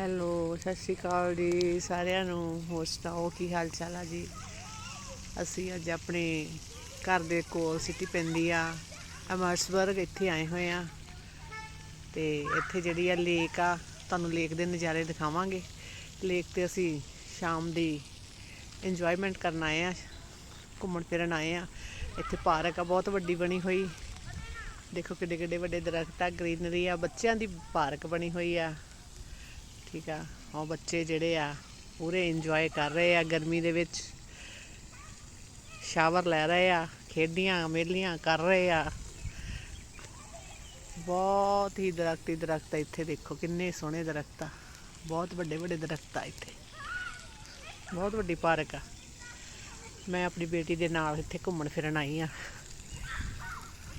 Hello, ਸਤਿ ਸ਼੍ਰੀ ਅਕਾਲ ਜੀ ਸਾਰਿਆਂ ਨੂੰ। ਹੋਰ ਸੁਣਾਓ, ਕੀ ਹਾਲ ਚਾਲ ਆ ਜੀ? ਅਸੀਂ ਅੱਜ ਆਪਣੇ ਘਰ ਦੇ ਕੋਲ ਸਿਟੀ ਪੈਂਦੀ ਆ ਅਮਰਸਬਰਗ ਇੱਥੇ ਆਏ ਹੋਏ ਆ। ਤੇ ਇੱਥੇ ਜਿਹੜੀ ਆ ਲੇਕ ਆ, ਤੁਹਾਨੂੰ ਲੇਕ ਦੇ ਨਜ਼ਾਰੇ ਦਿਖਾਵਾਂਗੇ। ਲੇਕ ਤੇ ਅਸੀਂ ਸ਼ਾਮ ਦੀ ਇੰਜੋਇਮੈਂਟ ਕਰਨ ਆਏ ਆ, ਘੁੰਮਣ ਫਿਰਨ ਆਏ ਆ। ਇੱਥੇ ਪਾਰਕ ਆ, ਬਹੁਤ ਵੱਡੀ ਬਣੀ ਹੋਈ। ਦੇਖੋ ਕਿੱਡੇ ਕਿੱਡੇ ਵੱਡੇ ਦਰਖਤ ਆ ਗ੍ਰੀਨਰੀ ਆ, ਬੱਚਿਆਂ ਦੀ ਪਾਰਕ ਬਣੀ ਹੋਈ ਆ। ਠੀਕ ਆ। ਉਹ ਬੱਚੇ ਜਿਹੜੇ ਆ, ਪੂਰੇ ਇੰਜੋਏ ਕਰ ਰਹੇ ਆ ਗਰਮੀ ਦੇ ਵਿੱਚ। ਸ਼ਾਵਰ ਲੈ ਰਹੇ ਆ, ਖੇਡੀਆਂ, ਮੇਲੀਆਂ ਕਰ ਰਹੇ ਆ। ਬਹੁਤ ਹੀ ਦਰਖਤ ਹੀ ਦਰਖਤ ਆ ਇੱਥੇ, ਦੇਖੋ ਕਿੰਨੇ ਸੋਹਣੇ ਦਰਖਤ ਆ। ਬਹੁਤ ਵੱਡੇ ਵੱਡੇ ਦਰਖਤ ਆ ਇੱਥੇ। ਬਹੁਤ ਵੱਡੀ ਪਾਰਕ ਆ। ਮੈਂ ਆਪਣੀ ਬੇਟੀ ਦੇ ਨਾਲ ਇੱਥੇ ਘੁੰਮਣ ਫਿਰਨ ਆਈ ਆ।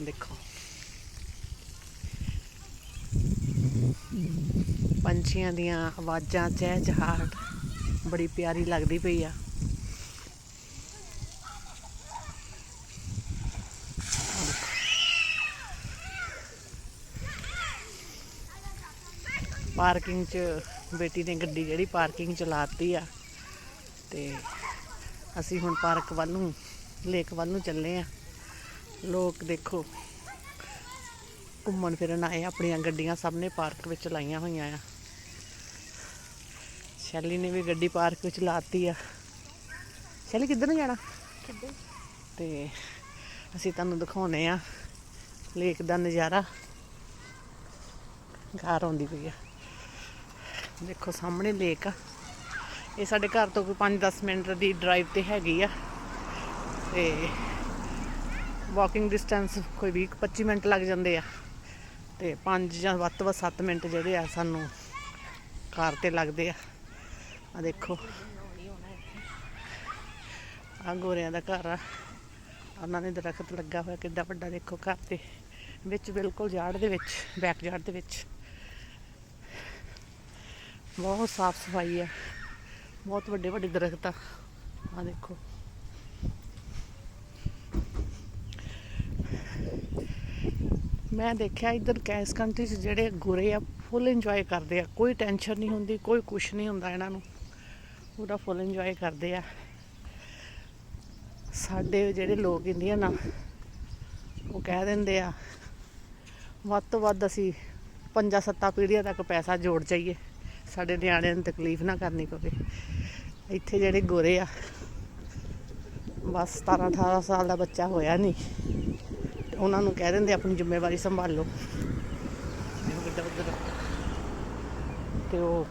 ਦੇਖੋ। ਪੰਛੀਆਂ ਦੀਆਂ ਆਵਾਜ਼ਾਂ, ਚਹਿਚਹਾਟ ਬੜੀ ਪਿਆਰੀ ਲੱਗਦੀ ਪਈ ਆ। ਪਾਰਕਿੰਗ 'ਚ ਬੇਟੀ ਨੇ ਗੱਡੀ ਜਿਹੜੀ ਪਾਰਕਿੰਗ 'ਚ ਲਾਤੀ ਆ ਤੇ ਅਸੀਂ ਹੁਣ ਪਾਰਕ ਵੱਲ ਨੂੰ, ਲੇਕ ਵੱਲ ਨੂੰ ਚੱਲੇ ਆ। ਲੋਕ ਦੇਖੋ, ਘੁੰਮਣ ਫਿਰਨ ਆਏ ਆਪਣੀਆਂ ਗੱਡੀਆਂ ਸਭ ਨੇ ਪਾਰਕ ਵਿੱਚ ਲਾਈਆਂ ਹੋਈਆਂ ਆ। ਸ਼ੈਲੀ ਨੇ ਵੀ ਗੱਡੀ ਪਾਰਕ ਵਿੱਚ ਲਾਤੀ ਆ। ਸ਼ੈਲੀ ਕਿੱਧਰ ਨੂੰ ਜਾਣਾ? ਤੇ ਅਸੀਂ ਤੁਹਾਨੂੰ ਦਿਖਾਉਨੇ ਆ ਲੇਕ ਦਾ ਨਜ਼ਾਰਾ। ਘਰ ਆਉਂਦੀ ਪਈ ਆ। ਦੇਖੋ ਸਾਹਮਣੇ ਲੇਕ ਆ। ਇਹ ਸਾਡੇ ਘਰ ਤੋਂ ਕੋਈ 5-10 ਮਿੰਟ ਦੀ ਡਰਾਈਵ ਤੇ ਹੈਗੀ ਆ। ਤੇ ਵਾਕਿੰਗ ਡਿਸਟੈਂਸ ਕੋਈ 20-25 ਮਿੰਟ ਲੱਗ ਜਾਂਦੇ ਆ। ਤੇ 5 ਜਾਂ ਵੱਧ ਤੋਂ ਵੱਧ 7 ਮਿੰਟ ਜਿਹੜੇ ਆ ਸਾਨੂੰ ਕਾਰ ਤੇ ਲੱਗਦੇ ਆ। ਆ ਦੇਖੋ। ਆ ਗੋਰਿਆਂ ਦਾ ਘਰ ਆ। ਉਹਨਾਂ ਨੇ ਦਰਖਤ ਲੱਗਾ ਹੋਇਆ, ਕਿੱਡਾ ਵੱਡਾ ਦੇਖੋ ਘਰ ਤੇ। ਵਿੱਚ ਬਿਲਕੁਲ ਯਾਰਡ ਦੇ ਵਿੱਚ ਬੈਕ ਯਾਰਡ ਦੇ ਵਿੱਚ। ਬਹੁਤ ਸਾਫ਼ ਸਫ਼ਾਈ ਆ। ਬਹੁਤ ਵੱਡੇ ਵੱਡੇ ਦਰਖਤ ਆ। ਆ ਦੇਖੋ। ਮੈਂ ਦੇਖਿਆ ਇੱਧਰ ਕੈਸ ਕੰਟਰੀ 'ਚ ਜਿਹੜੇ ਗੋਰੇ ਆ, ਫੁੱਲ ਇੰਜੋਏ ਕਰਦੇ ਆ। ਕੋਈ ਟੈਨਸ਼ਨ ਨਹੀਂ ਹੁੰਦੀ, ਕੋਈ ਕੁਛ ਨਹੀਂ ਹੁੰਦਾ ਇਹਨਾਂ ਨੂੰ। ਪੂਰਾ ਫੁੱਲ ਇੰਜੋਏ ਕਰਦੇ ਆ। ਸਾਡੇ ਜਿਹੜੇ ਲੋਕ ਇੰਡੀਆ ਨਾ ਉਹ ਕਹਿ ਦਿੰਦੇ ਆ, ਵੱਧ ਤੋਂ ਵੱਧ ਅਸੀਂ ਪੰਜਾਂ ਸੱਤਾਂ ਪੀੜ੍ਹੀਆਂ ਤੱਕ ਪੈਸਾ ਜੋੜ ਜਾਈਏ, ਸਾਡੇ ਨਿਆਣਿਆਂ ਨੂੰ ਤਕਲੀਫ ਨਾ ਕਰਨੀ ਪਵੇ। ਇੱਥੇ ਜਿਹੜੇ ਗੋਰੇ ਆ, ਬਸ 17 18 ਸਾਲ ਦਾ ਬੱਚਾ ਹੋਇਆ ਨਹੀਂ ਤੇ ਉਹਨਾਂ ਨੂੰ ਕਹਿ ਦਿੰਦੇ ਆਪਣੀ ਜ਼ਿੰਮੇਵਾਰੀ ਸੰਭਾਲੋ। ਦੇਖੋ ਤੇ ਉਹ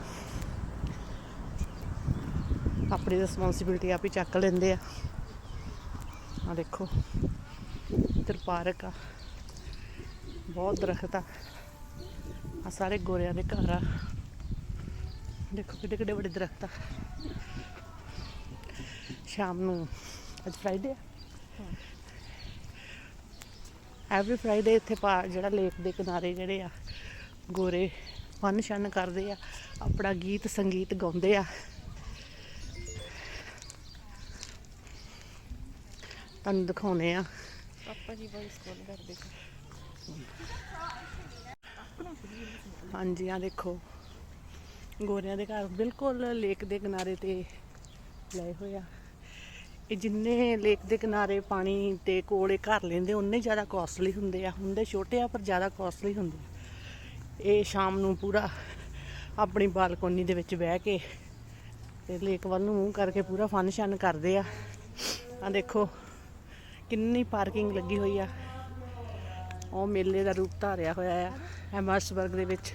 ਆਪਣੀ ਰਿਸਪੌਂਸਿਬਿਲਟੀ ਆਪ ਹੀ ਚੱਕ ਲੈਂਦੇ ਆ। ਆ ਦੇਖੋ, ਇੱਧਰ ਪਾਰਕ ਆ। ਬਹੁਤ ਦਰਖਤ ਆ। ਆ ਸਾਰੇ ਗੋਰਿਆਂ ਦੇ ਘਰ ਆ। ਦੇਖੋ ਕਿੱਡੇ ਕਿੱਡੇ ਵੱਡੇ ਦਰਖਤ ਆ। ਸ਼ਾਮ ਨੂੰ, ਅੱਜ ਫਰਾਈਡੇ ਆ। ਐਵਰੀ ਫਰਾਈਡੇ ਇੱਥੇ ਪਾ, ਜਿਹੜਾ ਲੇਕ ਦੇ ਕਿਨਾਰੇ ਜਿਹੜੇ ਆ, ਗੋਰੇ ਫਨ ਸ਼ਨ ਕਰਦੇ ਆ। ਆਪਣਾ ਗੀਤ, ਸੰਗੀਤ ਗਾਉਂਦੇ ਆ। ਤੁਹਾਨੂੰ ਦਿਖਾਉਨੇ ਆ। ਪਾਪਾ ਜੀ ਬਹੁਤ ਸਕੂਲ ਕਰਦੇ ਸੀ। ਹਾਂਜੀ ਆ ਦੇਖੋ। ਗੋਰਿਆਂ ਦੇ ਘਰ ਬਿਲਕੁਲ ਲੇਕ ਦੇ ਕਿਨਾਰੇ ਤੇ ਲਏ ਹੋਏ ਆ। ਇਹ ਜਿੰਨੇ ਲੇਕ ਦੇ ਕਿਨਾਰੇ ਪਾਣੀ ਤੇ ਕੋਲੇ ਘਰ ਲੈਂਦੇ ਉਨੇ ਜ਼ਿਆਦਾ ਕਾਸਟਲੀ ਹੁੰਦੇ ਆ। ਹੁੰਦੇ ਛੋਟੇ ਆ ਪਰ ਜ਼ਿਆਦਾ ਕਾਸਟਲੀ ਹੁੰਦੇ। ਇਹ ਸ਼ਾਮ ਨੂੰ ਪੂਰਾ ਆਪਣੀ ਬਾਲਕੋਨੀ ਦੇ ਵਿੱਚ ਬਹਿ ਕੇ ਤੇ ਲੇਕ ਵੱਲ ਨੂੰ ਮੂੰਹ ਕਰਕੇ ਪੂਰਾ ਫਨ ਸ਼ਨ ਕਰਦੇ ਆ। ਆ ਦੇਖੋ। ਕਿੰਨੀ ਪਾਰਕਿੰਗ ਲੱਗੀ ਹੋਈ ਆ। ਉਹ ਮੇਲੇ ਦਾ ਰੂਪ ਧਾਰਿਆ ਹੋਇਆ ਆ, ਐਮਰਸਬਰਗ ਦੇ ਵਿੱਚ।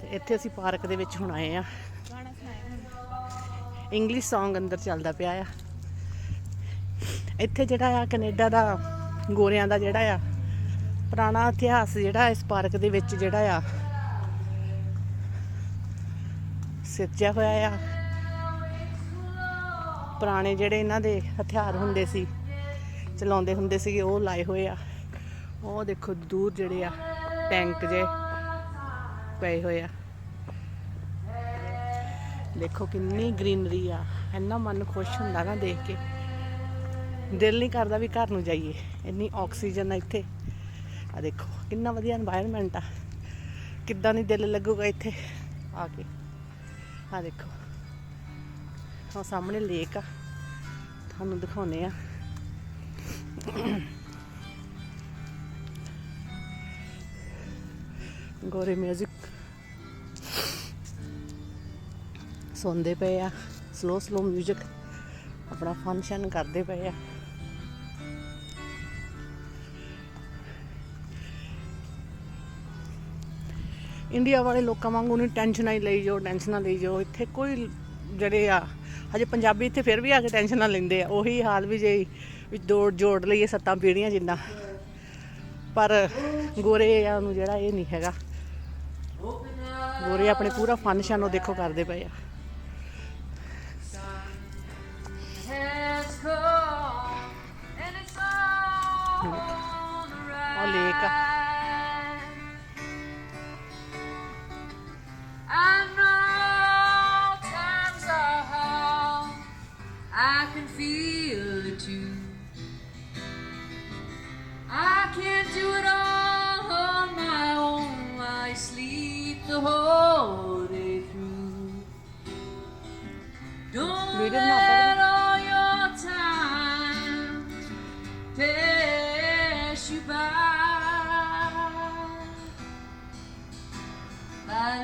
ਤੇ ਇੱਥੇ ਅਸੀਂ ਪਾਰਕ ਦੇ ਵਿੱਚ ਹੁਣ ਆਏ ਆ। ਇੰਗਲਿਸ਼ Song ਅੰਦਰ ਚੱਲਦਾ ਪਿਆ ਆ। ਇੱਥੇ ਜਿਹੜਾ ਆ, ਕੈਨੇਡਾ ਦਾ ਗੋਰਿਆਂ ਦਾ ਜਿਹੜਾ ਆ, ਪੁਰਾਣਾ ਇਤਿਹਾਸ ਜਿਹੜਾ ਇਸ ਪਾਰਕ ਦੇ ਵਿੱਚ ਜਿਹੜਾ ਆ, ਸਿਰਜਿਆ ਹੋਇਆ ਆ। ਪੁਰਾਣੇ ਜਿਹੜੇ ਇਹਨਾਂ ਦੇ ਹਥਿਆਰ ਹੁੰਦੇ ਸੀ। ਚਲਾਉਂਦੇ ਹੁੰਦੇ ਸੀਗੇ, ਉਹ ਲਾਏ ਹੋਏ ਆ। ਉਹ ਦੇਖੋ, ਦੂਰ ਜਿਹੜੇ ਆ, ਟੈਂਕ ਜੇ ਪਏ ਹੋਏ ਆ। ਦੇਖੋ ਕਿੰਨੀ ਗ੍ਰੀਨਰੀ ਆ, ਇੰਨਾ ਮਨ ਖੁਸ਼ ਹੁੰਦਾ ਨਾ ਦੇਖ ਕੇ। ਦਿਲ ਨਹੀਂ ਕਰਦਾ ਵੀ ਘਰ ਨੂੰ ਜਾਈਏ, ਇੰਨੀ ਆਕਸੀਜਨ ਆ ਇੱਥੇ। ਆ ਦੇਖੋ, ਕਿੰਨਾ ਵਧੀਆ এনवायरमेंਟ ਆ। ਕਿੱਦਾਂ ਨਹੀਂ ਦਿਲ ਲੱਗੂਗਾ ਇੱਥੇ। ਆ ਕੇ। ਆ ਦੇਖੋ। ਉਹ ਸਾਹਮਣੇ ਲੇਕ ਆ। ਤੁਹਾਨੂੰ ਦਿਖਾਉਨੇ ਆ। ਗੋਰੇ ਮਿਊਜ਼ਿਕ ਸੁਣਦੇ ਪਏ ਆ ਸਲੋ ਸਲੋ ਮਿਊਜ਼ਿਕ ਆਪਣਾ ਫੰਕਸ਼ਨ ਕਰਦੇ ਪਏ ਆ। ਇੰਡੀਆ ਵਾਲੇ ਲੋਕਾਂ ਵਾਂਗੂ ਨਹੀਂ ਟੈਨਸ਼ਨਾਂ ਹੀ ਲਈ ਜਾਓ ਟੈਨਸ਼ਨਾਂ ਲਈ ਜਾਓ। ਇੱਥੇ ਕੋਈ ਜਿਹੜੇ ਆ, ਹਜੇ ਪੰਜਾਬੀ ਇੱਥੇ ਫਿਰ ਵੀ ਆ ਕੇ ਟੈਨਸ਼ਨਾਂ ਲੈਂਦੇ ਆ। ਉਹੀ ਹਾਲ ਵੀ ਜੇ ਵੀ ਜੋੜ ਜੋੜ ਲਈਏ ਸੱਤਾਂ ਪੀੜੀਆਂ ਜਿੰਨਾ। ਪਰ ਗੋਰੇ ਨੂੰ ਜਿਹੜਾ ਇਹ ਨਹੀਂ ਹੈਗਾ। ਗੋਰੇ ਆਪਣੇ ਪੂਰਾ ਫੰਕਸ਼ਨ ਉਹ ਦੇਖੋ ਕਰਦੇ ਪਏ ਆ। ਆ ਲੇਕ ਆ। I can feel it too. I can't do it all on my own. I sleep the whole day through. Don't Video bਣਾ ਤਾ let all your time pass you by. My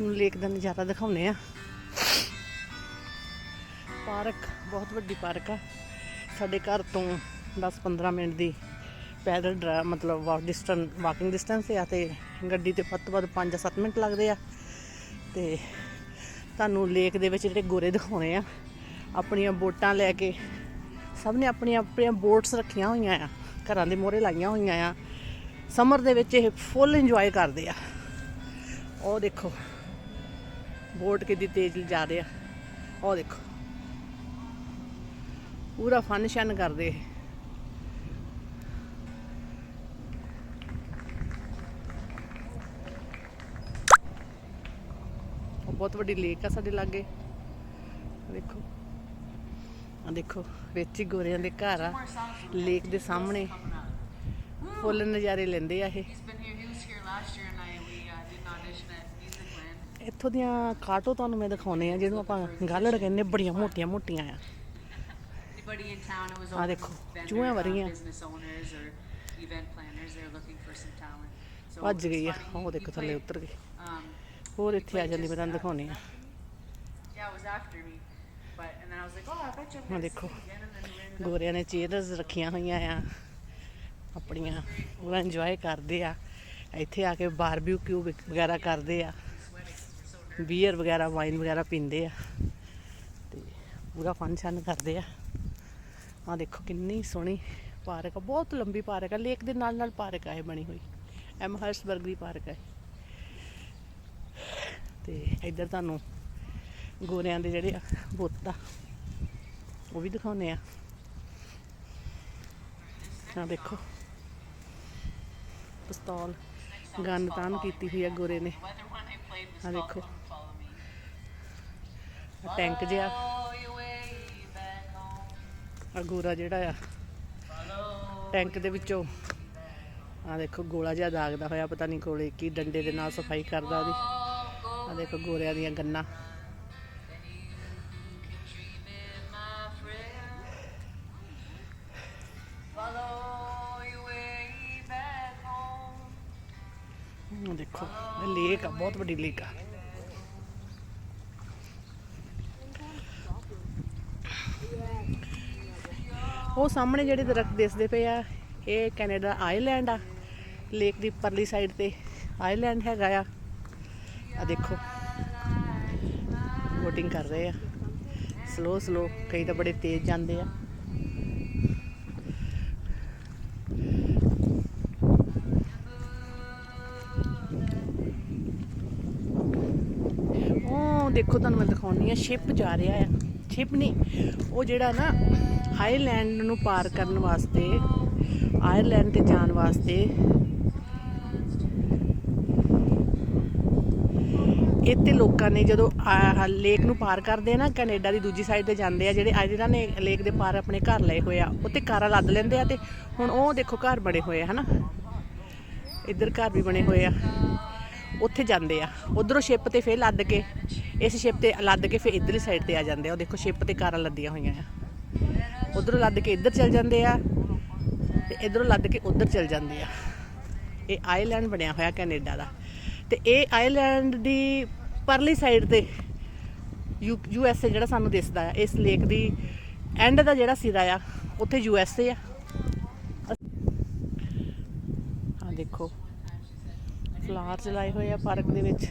ਤੁਹਾਨੂੰ lake ਦਾ ਨਜ਼ਾਰਾ ਦਿਖਾਉਨੇ ਆ park, ਬਹੁਤ ਵੱਡੀ park ਆ। ਸਾਡੇ ਘਰ ਤੋਂ 10-15 ਮਿੰਟ ਦੀ ਪੈਦਲ ਡਰਾ, ਮਤਲਬ ਵਾਕ ਡਿਸਟੈਂਸ ਵਾਕਿੰਗ ਡਿਸਟੈਂਸ ਆ ਤੇ ਗੱਡੀ ਤੇ ਵੱਧ ਤੋਂ ਵੱਧ 5-7 ਮਿੰਟ ਲੱਗਦੇ ਆ। ਤੇ ਤੁਹਾਨੂੰ ਲੇਕ ਦੇ ਵਿੱਚ ਜਿਹੜੇ ਗੋਰੇ ਦਿਖਾਉਣੇ ਆ, ਆਪਣੀਆਂ ਬੋਟਾਂ ਲੈ ਕੇ ਸਭ ਨੇ ਆਪਣੀਆਂ ਆਪਣੀਆਂ ਬੋਟਸ ਰੱਖੀਆਂ ਹੋਈਆਂ ਆ, ਘਰਾਂ ਦੇ ਮੋਹਰੇ ਲਾਈਆਂ ਹੋਈਆਂ ਆ। ਸਮਰ ਦੇ ਵਿੱਚ ਇਹ ਫੁੱਲ ਇੰਜੋਏ ਕਰਦੇ ਆ। ਉਹ ਦੇਖੋ। ਬੋਟ ਕਿੰਨੀ ਤੇਜ਼ ਜਾ ਰਿਹਾ। ਉਹ ਦੇਖੋ। ਪੂਰਾ ਫਨ ਕਰਦੇ ਬਹੁਤ ਵੱਡੀ ਲੇਕ ਆ ਸਾਡੇ ਲਾਗੇ। ਦੇਖੋ। ਆ ਦੇਖੋ, ਵਿੱਚ ਹੀ ਗੋਰਿਆਂ ਦੇ ਘਰ ਆ। ਲੇਕ ਦੇ ਸਾਹਮਣੇ। ਫੁੱਲ ਨਜ਼ਾਰੇ ਲੈਂਦੇ ਆ ਇਹ। ਇੱਥੋਂ ਦੀਆਂ ਕਾਟੋ ਤੁਹਾਨੂੰ ਮੈਂ ਦਿਖਾਉਣੇ ਆ ਜਿਹਨੂੰ ਆਪਾਂ ਗਾਲੜ ਕਹਿੰਦੇ ਬੜੀਆਂ ਮੋਟੀਆਂ ਮੋਟੀਆਂ ਆ Ah, open ਦੇਖੋ, ਚੂਹਿਆਂ uh. So ਭੱਜ ਗਈ ਆ ਉਹ ਦੇਖੋ ਥੱਲੇ ਉਤਰ ਗਈ Um, ਹੋਰ ਇੱਥੇ ਆ ਜਾਂਦੀ ਮੈਂ ਤੁਹਾਨੂੰ ਦਿਖਾਉਣੀ ਆ oh, gonna ਦੇਖੋ ਗੋਰਿਆਂ ਨੇ ਚੇਅਰਸ ਰੱਖੀਆਂ ਹੋਈਆਂ ਆ ਆਪਣੀਆਂ ਪੂਰਾ ਇੰਜੋਏ ਕਰਦੇ ਆ ਇੱਥੇ ਆ ਕੇ ਬਾਰਬੀਕਿਊ ਵਗੈਰਾ ਕਰਦੇ ਆ ਬੀਅਰ ਵਗੈਰਾ ਵਾਈਨ ਵਗੈਰਾ ਪੀਂਦੇ ਆ ਤੇ ਪੂਰਾ ਫਨ ਕਰਦੇ ਆ। ਆ ਦੇਖੋ ਕਿੰਨੀ ਸੋਹਣੀ ਪਾਰਕ ਆ, ਬਹੁਤ ਲੰਬੀ ਪਾਰਕ ਆ ਲੇਕ ਦੇ ਨਾਲ ਨਾਲ ਪਾਰਕ ਆ ਇਹ ਬਣੀ ਹੋਈ ਐਮ ਹਰਸਬਰਗ ਦੀ ਪਾਰਕ ਹੈ ਤੇ ਇੱਧਰ ਤੁਹਾਨੂੰ ਗੋਰਿਆਂ ਦੇ ਜਿਹੜੇ ਆ ਬੁੱਤ ਆ, ਉਹ ਵੀ ਦਿਖਾਉਨੇ ਆ। ਆ ਦੇਖੋ, ਪਿਸਤੌਲ ਗੰਨ ਤਾਨ ਕੀਤੀ ਹੋਈ ਆ ਗੋਰੇ ਨੇ। Whether ਦੇਖੋ। ਟੈਂਕ ਜਿਹਾ। ਆ ਗੋਰਾ ਜਿਹੜਾ ਆ, ਟੈਂਕ ਦੇ ਵਿੱਚੋਂ। ਆ ਦੇਖੋ, ਗੋਲਾ ਜਿਹਾ ਦਾਗਦਾ ਹੋਇਆ, ਪਤਾ ਨਹੀਂ ਕੋਲੇ ਕੀ ਡੰਡੇ ਦੇ ਨਾਲ ਸਫ਼ਾਈ ਕਰਦਾ ਉਹਦੀ। ਆ ਦੇਖੋ, ਗੋਰਿਆਂ ਦੀਆਂ ਗੰਨਾ। ਦੇਖੋ ਲੇਕ ਆ, ਬਹੁਤ ਵੱਡੀ ਲੇਕ ਆ। ਉਹ ਸਾਹਮਣੇ ਜਿਹੜੇ ਦਰਖਤ ਦਿਸਦੇ ਪਏ ਆ, ਇਹ ਕੈਨੇਡਾ ਆਈਲੈਂਡ ਆ। ਲੇਕ ਦੀ ਪਰਲੀ ਸਾਈਡ ਤੇ ਆਈਲੈਂਡ ਹੈਗਾ ਆ। ਆ ਦੇਖੋ ਵੋਟਿੰਗ ਕਰ ਰਹੇ ਆ। ਸਲੋ ਸਲੋ ਕਈ ਤਾਂ ਬੜੇ ਤੇਜ਼ ਜਾਂਦੇ ਆ। ਉਹ ਦੇਖੋ, ਤੁਹਾਨੂੰ ਮੈਂ ਦਿਖਾਉਣੀ ਆ ਸ਼ਿਪ ਜਾ ਰਿਹਾ ਆ। ਸ਼ਿਪ ਨਹੀਂ, ਉਹ ਜਿਹੜਾ ਨਾ ਆਇਰਲੈਂਡ ਨੂੰ ਪਾਰ ਕਰਨ ਵਾਸਤੇ, ਆਇਰਲੈਂਡ ਤੇ ਜਾਣ ਵਾਸਤੇ ਇੱਥੇ ਲੋਕਾਂ ਨੇ ਜਦੋਂ ਲੇਕ ਨੂੰ ਪਾਰ ਕਰਦੇ ਆ ਨਾ, ਕੈਨੇਡਾ ਦੀ ਦੂਜੀ ਸਾਈਡ ਤੇ ਜਾਂਦੇ ਆ, ਜਿਹੜੇ ਜਿਹਨਾਂ ਨੇ ਲੇਕ ਦੇ ਪਾਰ ਆਪਣੇ ਘਰ ਲਏ ਹੋਏ ਆ ਉੱਤੇ ਕਾਰਾਂ ਲੱਦ ਲੈਂਦੇ ਆ ਤੇ ਹੁਣ ਉਹ ਦੇਖੋ ਘਰ ਬਣੇ ਹੋਏ ਆ, ਹਨਾ? ਇੱਧਰ ਘਰ ਵੀ ਬਣੇ ਹੋਏ ਆ। ਉੱਥੇ ਜਾਂਦੇ ਆ। ਉਧਰੋਂ ਸ਼ਿਪ ਤੇ ਫੇਰ ਲੱਦ ਕੇ, ਇਸ ਸ਼ਿਪ ਤੇ ਲੱਦ ਕੇ ਫੇਰ ਇਧਰਲੀ ਸਾਈਡ ਤੇ ਆ ਜਾਂਦੇ ਆ। ਉਹ ਦੇਖੋ ਸ਼ਿਪ ਤੇ ਕਾਰਾਂ ਲੱਦੀਆਂ ਹੋਈਆਂ ਆ। ਉਧਰੋਂ ਲੱਦ ਕੇ ਇੱਧਰ ਚਲ ਜਾਂਦੇ ਆ ਤੇ ਇੱਧਰੋਂ ਲੱਦ ਕੇ ਉਧਰ ਚਲ ਜਾਂਦੇ ਆ। ਇਹ ਆਈਲੈਂਡ ਬਣਿਆ ਹੋਇਆ ਕੈਨੇਡਾ ਦਾ। ਤੇ ਇਹ ਆਈਲੈਂਡ ਦੀ ਪਰਲੀ ਸਾਈਡ ਤੇ ਯੂ ਐਸ ਏ ਜਿਹੜਾ ਸਾਨੂੰ ਦਿਸਦਾ ਆ, ਇਸ ਲੇਕ ਦੀ ਐਂਡ ਦਾ ਜਿਹੜਾ ਸਿਰਾ ਆ, ਉੱਥੇ ਯੂ ਐਸ ਏ ਆ। ਆ ਦੇਖੋ ਫਲਾਵਰਸ ਲਾਏ ਹੋਏ ਆ ਪਾਰਕ ਦੇ ਵਿੱਚ।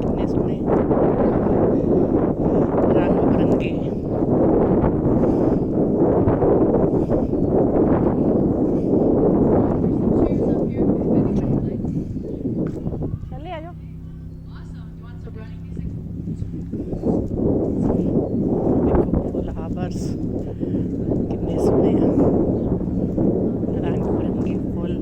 ਕਿੰਨੇ ਸੋਹਣੇ। ਰੰਗ ਬਰੰਗੇ ਚੱਲੇ ਆ ਜਾਓ ਦੇਖੋ ਫਲਾਵਰਸ ਕਿੰਨੇ ਸੋਹਣੇ ਆ ਰੰਗ ਬਰੰਗੇ ਫੁੱਲ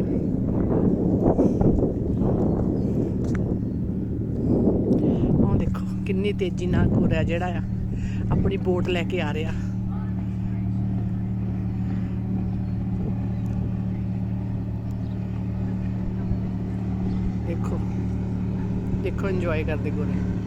ਉਹ ਦੇਖੋ ਕਿੰਨੀ ਤੇਜ਼ੀ ਨਾਲ ਘੋੜਾ ਜਿਹੜਾ ਆ, ਆਪਣੀ ਬੋਟ ਲੈ ਕੇ ਆ ਰਿਹਾ। ਦੇਖੋ ਦੇਖੋ ਇੰਜੋਏ ਕਰਦੇ ਗੋਰੇ।